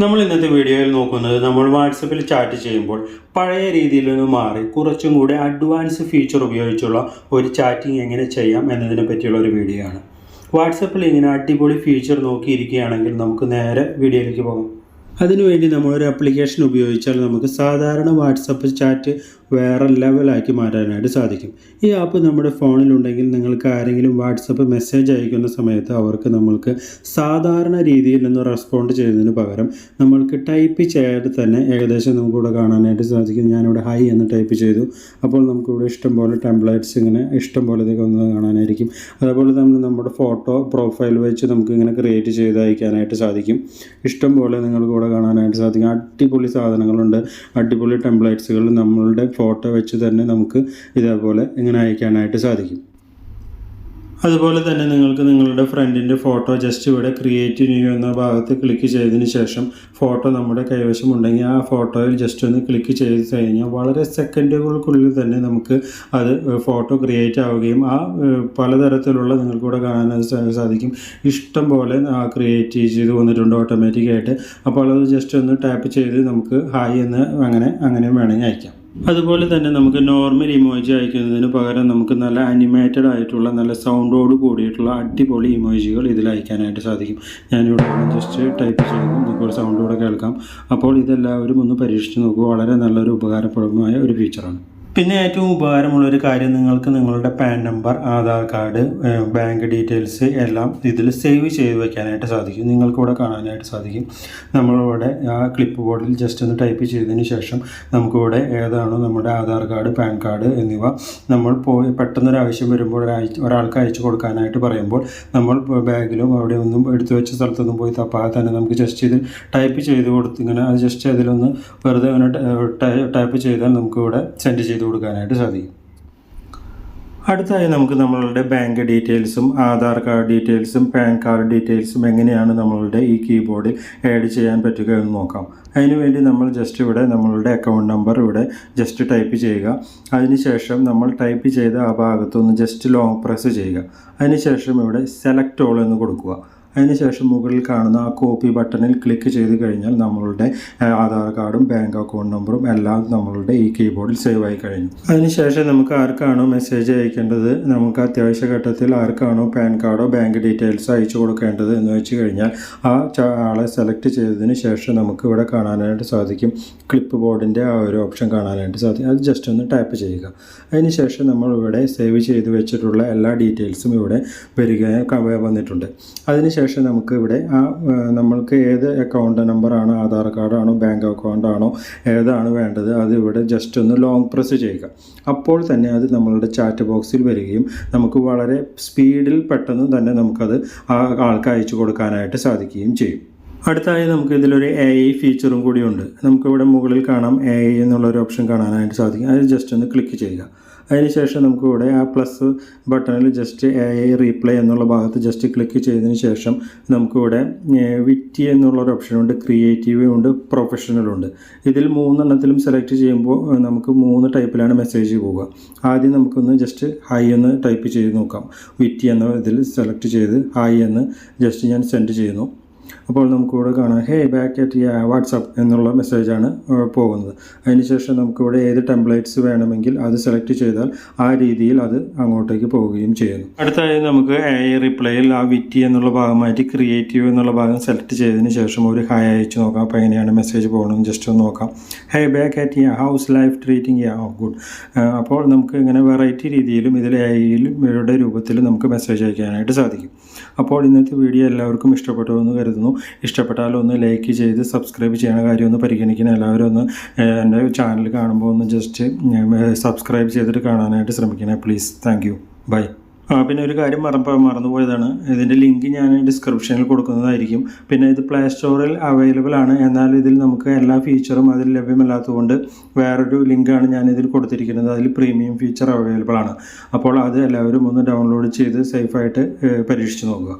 നമ്മൾ ഇന്നത്തെ വീഡിയോയിൽ നോക്കുന്നത് നമ്മൾ വാട്സപ്പിൽ ചാറ്റ് ചെയ്യുമ്പോൾ പഴയ രീതിയിൽ നിന്ന് മാറി കുറച്ചും കൂടി അഡ്വാൻസ് ഫീച്ചർ ഉപയോഗിച്ചുള്ള ഒരു ചാറ്റിംഗ് എങ്ങനെ ചെയ്യാം എന്നതിനെ പറ്റിയുള്ള ഒരു വീഡിയോ ആണ്. വാട്സപ്പിൽ ഇങ്ങനെ അടിപൊളി ഫീച്ചർ നോക്കിയിരിക്കുകയാണെങ്കിൽ നമുക്ക് നേരെ വീഡിയോയിലേക്ക് പോകാം. അതിനുവേണ്ടി നമ്മളൊരു ആപ്ലിക്കേഷൻ ഉപയോഗിച്ചാൽ നമുക്ക് സാധാരണ വാട്സപ്പ് ചാറ്റ് വേറെ ലെവലാക്കി മാറ്റാനായിട്ട് സാധിക്കും. ഈ ആപ്പ് നമ്മുടെ ഫോണിലുണ്ടെങ്കിൽ നിങ്ങൾക്ക് ആരെങ്കിലും വാട്സപ്പ് മെസ്സേജ് അയക്കുന്ന സമയത്ത് അവർക്ക് നമ്മൾക്ക് സാധാരണ രീതിയിൽ നിന്ന് റെസ്പോണ്ട് ചെയ്യുന്നതിന് പകരം നമ്മൾക്ക് ടൈപ്പ് ചെയ്യാതെ തന്നെ ഏകദേശം നമുക്കിവിടെ കാണാനായിട്ട് സാധിക്കും. ഞാനിവിടെ ഹൈ എന്ന് ടൈപ്പ് ചെയ്തു. അപ്പോൾ നമുക്കിവിടെ ഇഷ്ടംപോലെ ടെംപ്ലേറ്റ്സ് ഇങ്ങനെ ഇഷ്ടംപോലെ ഇതൊക്കെ ഒന്ന് കാണാനായിരിക്കും. അതേപോലെ തന്നെ നമ്മുടെ ഫോട്ടോ പ്രൊഫൈൽ വെച്ച് നമുക്ക് ഇങ്ങനെ ക്രിയേറ്റ് ചെയ്ത് അയക്കാനായിട്ട് സാധിക്കും. ഇഷ്ടംപോലെ നിങ്ങൾക്ക് ഇവിടെ കാണാനായിട്ട് സാധിക്കും. അടിപൊളി സാധനങ്ങളുണ്ട്. അടിപൊളി ടെംപ്ലേറ്റ്സുകൾ നമ്മളുടെ ഫോട്ടോ വെച്ച് തന്നെ നമുക്ക് ഇതേപോലെ ഇങ്ങനെ അയക്കാനായിട്ട് സാധിക്കും. അതുപോലെ തന്നെ നിങ്ങൾക്ക് നിങ്ങളുടെ ഫ്രണ്ടിന്റെ ഫോട്ടോ ജസ്റ്റ് ഇവിടെ ക്രിയേറ്റ് ന്യൂ എന്ന ഭാഗത്ത് ക്ലിക്ക് ചെയ്തതിന് ശേഷം ഫോട്ടോ നമ്മുടെ കൈവശം ഉണ്ടെങ്കിൽ ആ ഫോട്ടോയിൽ ജസ്റ്റ് ഒന്ന് ക്ലിക്ക് ചെയ്ത് കഴിഞ്ഞാൽ വളരെ സെക്കൻഡുകൾക്കുള്ളിൽ തന്നെ നമുക്ക് അത് ഫോട്ടോ ക്രിയേറ്റ് ആവുകയും ആ പലതരത്തിലുള്ള നിങ്ങൾക്കൂടെ കാണാൻ സാധിക്കും. ഇഷ്ടം പോലെ ആ ക്രിയേറ്റ് ചെയ്ത് വന്നിട്ടുണ്ട് ഓട്ടോമാറ്റിക്കായിട്ട് അപ്പോൾ അത് ജസ്റ്റ് ഒന്ന് ടാപ്പ് ചെയ്ത് നമുക്ക് ഹായ് എന്ന് അങ്ങനെ അങ്ങനെ വേണമെങ്കിൽ അയക്കാം. അതുപോലെ തന്നെ നമുക്ക് നോർമൽ ഇമോജി അയക്കുന്നതിന് പകരം നമുക്ക് നല്ല അനിമേറ്റഡ് ആയിട്ടുള്ള നല്ല സൗണ്ടോട് കൂടിയിട്ടുള്ള അടിപൊളി ഇമോജികൾ ഇതിൽ അയക്കാനായിട്ട് സാധിക്കും. ഞാനിവിടെ ജസ്റ്റ് ടൈപ്പ് നിങ്ങൾക്ക് ഒരു സൗണ്ടോടെ കേൾക്കാം. അപ്പോൾ ഇതെല്ലാവരും ഒന്ന് പരീക്ഷിച്ച് നോക്കുക വളരെ നല്ലൊരു ഉപകാരപ്രദമായ ഒരു ഫീച്ചറാണ് പിന്നെ ഏറ്റവും ഉപകാരമുള്ള ഒരു കാര്യം നിങ്ങൾക്ക് നിങ്ങളുടെ PAN number Aadhaar card bank details എല്ലാം ഇതിൽ സേവ് ചെയ്ത് വെക്കാനായിട്ട് സാധിക്കും. നിങ്ങൾക്കിവിടെ കാണാനായിട്ട് സാധിക്കും. നമ്മളിവിടെ ആ ക്ലിപ്പ് ബോർഡിൽ ജസ്റ്റ് ഒന്ന് ടൈപ്പ് ചെയ്തതിന് ശേഷം നമുക്കിവിടെ ഏതാണോ നമ്മുടെ ആധാർ കാർഡ് പാൻ കാർഡ് എന്നിവ നമ്മൾ പോയി പെട്ടെന്നൊരു ആവശ്യം വരുമ്പോൾ ഒരാൾക്ക് അയച്ചു കൊടുക്കാനായിട്ട് പറയുമ്പോൾ നമ്മൾ ബാഗിലും അവിടെ ഒന്നും എടുത്തു വെച്ച സ്ഥലത്തൊന്നും പോയി തപ്പാതെ തന്നെ നമുക്ക് ജസ്റ്റ് ഇത് ടൈപ്പ് ചെയ്ത് കൊടുത്ത് ഇങ്ങനെ അത് ജസ്റ്റ് അതിലൊന്ന് വെറുതെ ഇങ്ങനെ ടൈപ്പ് ചെയ്താൽ നമുക്കിവിടെ സെൻഡ് ചെയ്ത് കൊടുക്കാനായിട്ട് സാധിക്കും. അടുത്തായി നമുക്ക് നമ്മളുടെ ബാങ്ക് ഡീറ്റെയിൽസും ആധാർ കാർഡ് ഡീറ്റെയിൽസും പാൻ കാർഡ് ഡീറ്റെയിൽസും എങ്ങനെയാണ് നമ്മളുടെ ഈ കീബോർഡിൽ ആഡ് ചെയ്യാൻ പറ്റുക എന്ന് നോക്കാം. അതിനുവേണ്ടി നമ്മൾ ജസ്റ്റ് ഇവിടെ നമ്മളുടെ അക്കൗണ്ട് നമ്പർ ഇവിടെ ജസ്റ്റ് ടൈപ്പ് ചെയ്യുക. അതിനുശേഷം നമ്മൾ ടൈപ്പ് ചെയ്ത ആ ഭാഗത്തൊന്ന് ജസ്റ്റ് ലോങ് പ്രസ് ചെയ്യുക. അതിനുശേഷം ഇവിടെ സെലക്ട് ഓൾ എന്ന് കൊടുക്കുക. അതിനുശേഷം മുകളിൽ കാണുന്ന ആ കോപ്പി ബട്ടണിൽ ക്ലിക്ക് ചെയ്ത് കഴിഞ്ഞാൽ നമ്മളുടെ ആധാർ കാർഡും ബാങ്ക് അക്കൗണ്ട് നമ്പറും എല്ലാം നമ്മളുടെ ഈ കീബോർഡിൽ സേവ് ആയി കഴിഞ്ഞു. അതിനുശേഷം നമുക്ക് ആർക്കാണോ മെസ്സേജ് അയക്കേണ്ടത്? നമുക്ക് അത്യാവശ്യ ഘട്ടത്തിൽ ആർക്കാണോ പാൻ കാർഡോ ബാങ്ക് ഡീറ്റെയിൽസോ അയച്ചു കൊടുക്കേണ്ടത് എന്ന് വെച്ച് കഴിഞ്ഞാൽ ആ ആളെ സെലക്ട് ചെയ്തതിന് ശേഷം നമുക്ക് ഇവിടെ കാണാനായിട്ട് സാധിക്കും. ക്ലിപ്പ് ബോർഡിന്റെ ആ ഒരു ഓപ്ഷൻ കാണാനായിട്ട് സാധിക്കും. അത് ജസ്റ്റ് ഒന്ന് ടാപ്പ് ചെയ്യുക. അതിനുശേഷം നമ്മൾ ഇവിടെ സേവ് ചെയ്ത് വെച്ചിട്ടുള്ള എല്ലാ ഡീറ്റെയിൽസും ഇവിടെ വരിക വന്നിട്ടുണ്ട്. അതിനുശേഷം നമുക്ക് ഇവിടെ ആ നമ്മൾക്ക് ഏത് അക്കൗണ്ട് നമ്പറാണോ ആധാർ കാർഡാണോ ബാങ്ക് അക്കൗണ്ടാണോ ഏതാണ് വേണ്ടത് അത് ഇവിടെ ജസ്റ്റ് ഒന്ന് ലോങ് പ്രസ് ചെയ്യുക. അപ്പോൾ തന്നെ അത് നമ്മളുടെ ചാറ്റ് ബോക്സിൽ വരികയും നമുക്ക് വളരെ സ്പീഡിൽ പെട്ടെന്ന് തന്നെ നമുക്കത് ആൾക്ക് അയച്ചു കൊടുക്കാനായിട്ട് സാധിക്കുകയും ചെയ്യും. അടുത്തായി നമുക്ക് ഇതിലൊരു എ ഐ ഫീച്ചറും കൂടിയുണ്ട് നമുക്കിവിടെ മുകളിൽ കാണാം എ ഐ എന്നുള്ളൊരു ഓപ്ഷൻ കാണാനായിട്ട് സാധിക്കും. അത് ജസ്റ്റ് ഒന്ന് ക്ലിക്ക് ചെയ്യുക. അതിനുശേഷം നമുക്കിവിടെ ആ പ്ലസ് ബട്ടണിൽ ജസ്റ്റ് എ ഐ റീപ്ലൈ എന്നുള്ള ഭാഗത്ത് ജസ്റ്റ് ക്ലിക്ക് ചെയ്തതിന് ശേഷം നമുക്കിവിടെ വിറ്റി എന്നുള്ളൊരു ഓപ്ഷനുണ്ട് ക്രിയേറ്റീവ് ഉണ്ട് പ്രൊഫഷണൽ ഉണ്ട്. ഇതിൽ മൂന്നെണ്ണത്തിലും സെലക്ട് ചെയ്യുമ്പോൾ നമുക്ക് മൂന്ന് ടൈപ്പിലാണ് മെസ്സേജ് പോവുക. ആദ്യം നമുക്കൊന്ന് ജസ്റ്റ് ഹൈ എന്ന് ടൈപ്പ് ചെയ്ത് നോക്കാം. വിറ്റി എന്ന ഇതിൽ സെലക്ട് ചെയ്ത് ഹായ് എന്ന് ജസ്റ്റ് ഞാൻ സെൻഡ് ചെയ്യുന്നു. അപ്പോൾ നമുക്കിവിടെ കാണാം ഹേ ബാക്ക് അറ്റ് വാട്സപ്പ് എന്നുള്ള മെസ്സേജാണ് പോകുന്നത്. അതിനുശേഷം നമുക്കിവിടെ ഏത് ടെംപ്ലേറ്റ്സ് വേണമെങ്കിൽ അത് സെലക്ട് ചെയ്താൽ ആ രീതിയിൽ അത് അങ്ങോട്ടേക്ക് പോവുകയും ചെയ്യുന്നു. അടുത്തായി നമുക്ക് എ റിപ്ലൈയിൽ ആ വിറ്റി എന്നുള്ള ഭാഗം മാറ്റി ക്രിയേറ്റീവ് എന്നുള്ള ഭാഗം സെലക്ട് ചെയ്തതിന് ശേഷം ഒരു ഹായ് അയച്ചു നോക്കാം. അപ്പോൾ എങ്ങനെയാണ് മെസ്സേജ് പോകണമെന്ന് ജസ്റ്റ് ഒന്ന് നോക്കാം. Hey back at ya how's life treating ya oh good. അപ്പോൾ നമുക്ക് ഇങ്ങനെ വെറൈറ്റി രീതിയിലും ഇതിൽ ഐയിലും ഇവരുടെ രൂപത്തിലും നമുക്ക് മെസ്സേജ് അയക്കാനായിട്ട് സാധിക്കും. അപ്പോൾ ഇന്നത്തെ വീഡിയോ എല്ലാവർക്കും ഇഷ്ടപ്പെട്ടു എന്ന് കരുതുന്നു. ഇഷ്ടപ്പെട്ടാൽ ഒന്ന് ലൈക്ക് ചെയ്ത് സബ്സ്ക്രൈബ് ചെയ്യണ കാര്യം ഒന്ന് പരിഗണിക്കണം. എല്ലാവരും ഒന്ന് എന്റെ ചാനൽ കാണുമ്പോൾ ഒന്ന് ജസ്റ്റ് സബ്സ്ക്രൈബ് ചെയ്തിട്ട് കാണാനായിട്ട് ശ്രമിക്കണേ. പ്ലീസ് താങ്ക് ബൈ ആ പിന്നെ ഒരു കാര്യം മറന്നു മറന്നുപോയതാണ്. ഇതിന്റെ ലിങ്ക് ഞാൻ ഡിസ്ക്രിപ്ഷനിൽ കൊടുക്കുന്നതായിരിക്കും. പിന്നെ ഇത് പ്ലേ സ്റ്റോറിൽ അവൈലബിൾ ആണ്. എന്നാൽ ഇതിൽ നമുക്ക് എല്ലാ ഫീച്ചറും അതിൽ ലഭ്യമല്ലാത്തതുകൊണ്ട് വേറൊരു ലിങ്കാണ് ഞാൻ ഇതിൽ കൊടുത്തിരിക്കുന്നത്. അതിൽ പ്രീമിയം ഫീച്ചർ അവൈലബിൾ ആണ്. അപ്പോൾ അത് എല്ലാവരും ഒന്ന് ഡൗൺലോഡ് ചെയ്ത് സേഫായിട്ട് പരീക്ഷിച്ച് നോക്കുക.